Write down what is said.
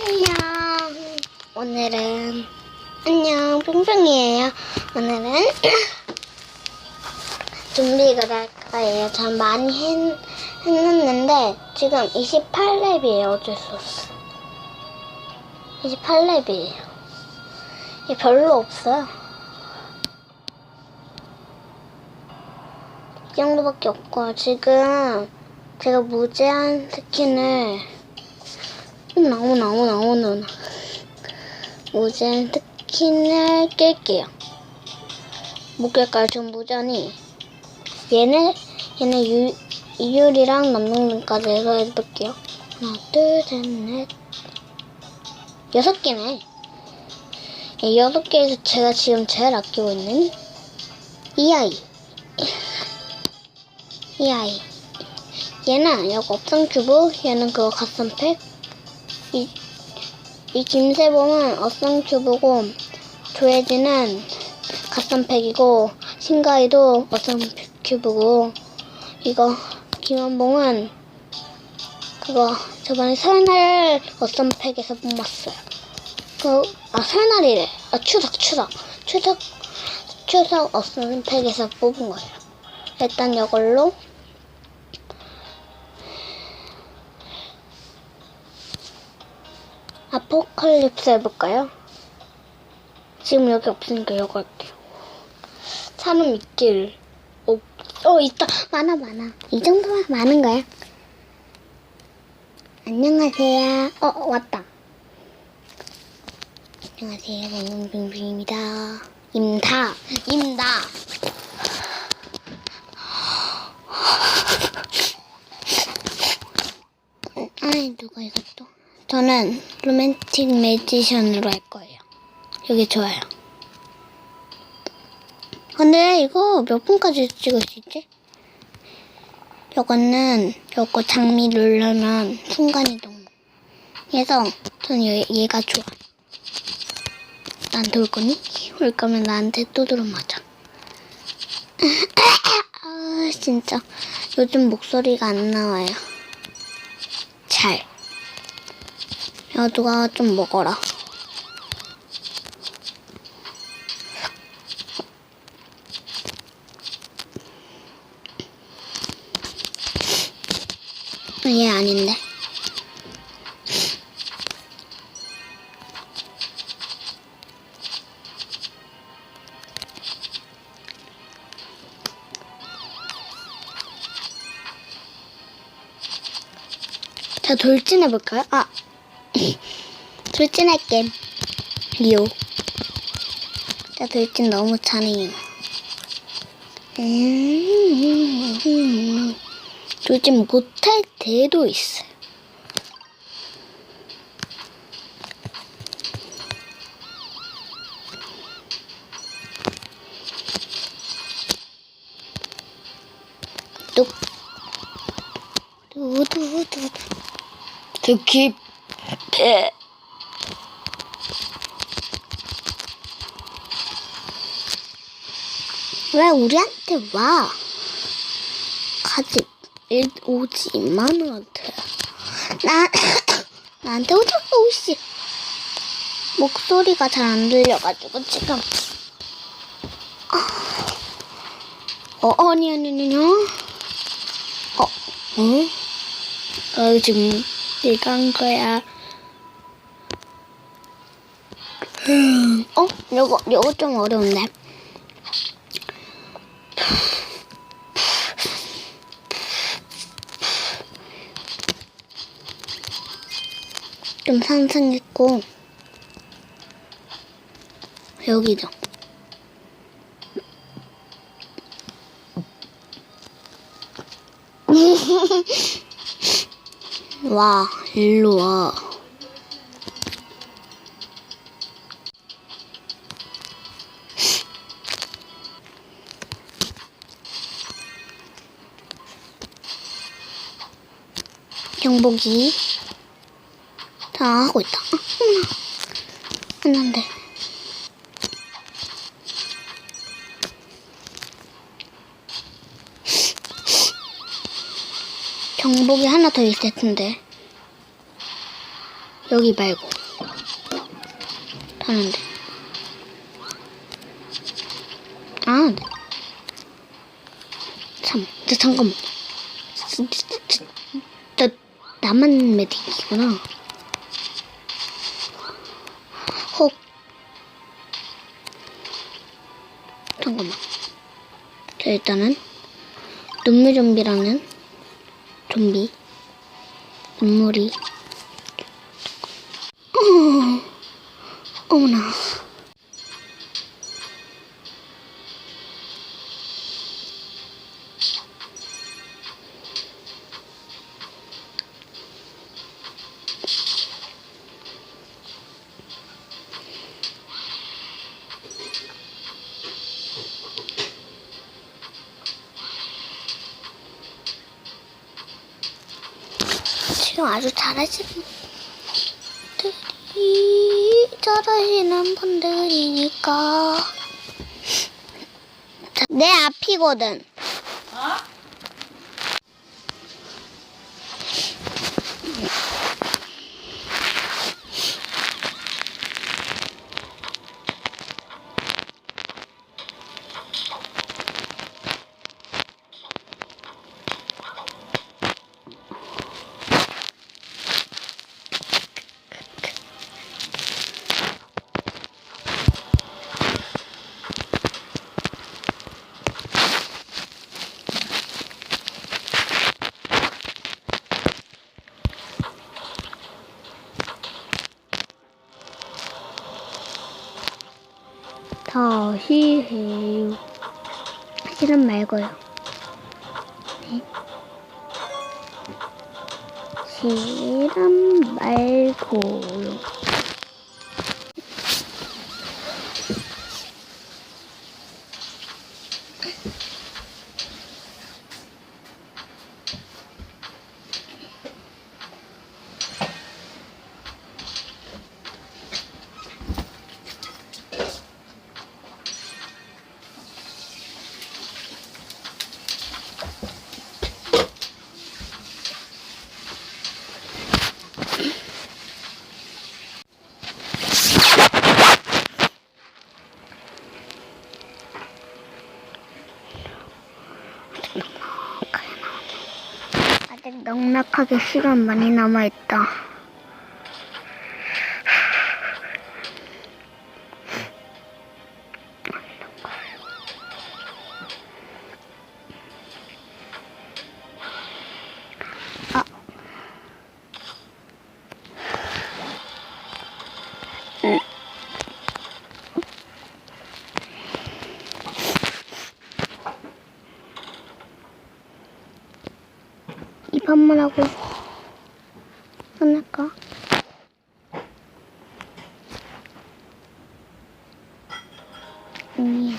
안녕. 오늘은 안녕 뿅뿅이에요. 오늘은 좀비가 날 거예요. 전 많이 했, 했는데 지금 28렙이에요. 어쩔 수 없어. 28렙이에요. 이게 별로 없어요. 이 정도밖에 없고 지금 제가 무제한 스킨을 나오 나 오 나 오 나오 무제한 스킨을 낄게요. 못 낄까요? 지금 무제한이 얘네 얘네 유, 이율이랑 남동능까지 해서 해볼게요. 하나 둘셋넷 여섯 개네. 이 여섯 개에서 제가 지금 제일 아끼고 있는 이 아이. 이 아이. 얘는 여기 업상 큐브, 얘는 그거 갓선팩. 이, 이 김세봉은 큐브고, 조혜진은 갓선팩이고, 신가이도 업상 큐브고, 이거, 김원봉은 그거 저번에 설날 어썸팩에서 뽑았어요. 그, 아, 설날이래. 아, 추석, 추석. 추석, 추석 어썸팩에서 뽑은 거예요. 일단 이걸로 아포칼립스 해볼까요? 지금 여기 없으니까 이거 할게요. 사람 있길. 없, 어, 있다. 많아, 많아. 이 정도면 많은 거야. 안녕하세요. 어, 어, 왔다. 안녕하세요. 저는 빙빙입니다. 임다. 임다. 아이, 누가 이것도. 저는 로맨틱 매지션으로 할 거예요. 여기 좋아요. 근데 이거 몇 분까지 찍을 수 있지? 요거는 요거 장미 누르면 순간이동. 그래서 전 얘, 얘가 좋아. 올 거니? 올 거면 나한테 두드러 맞아. 아 진짜 요즘 목소리가 안 나와요. 잘. 야 누가 좀 먹어라. 얘 아닌데. 자, 돌진해볼까요? 아, 돌진할게. 리오. 자, 돌진 너무 잘해요. 음, 돌진 못할 때도 있어요. 뚝. 두두두. 특히 배. 왜 우리한테 와? 가지 일 오지 마누한테. 나 나한테 오지 오씨. 목소리가 잘 안 들려가지고 지금. 어 아니 아니 아니 어? 어 응? 어 지금 네가 한 거야. 어 요거 요거 좀 어려운데. 좀 상승했고 여기죠. 와, 일로 와. 경복이 다 하고 있다. 했는데. 경복이 하나 더 있을 텐데. 여기 말고. 타는데. 아, 네. 참, 저, 잠깐만. 나만 메딕이구나. 혹. 잠깐만. 자, 일단은, 눈물 좀비라는 좀비. 눈물이. 어, 어머나. 지금 아주 잘하시는 분들이 잘하시는 분들이니까. 자, 내 앞이거든 다시 해요. 실은 말고요. 네. 실은 말고요 아직 넉넉하게 시간 많이 남아있다. 嗯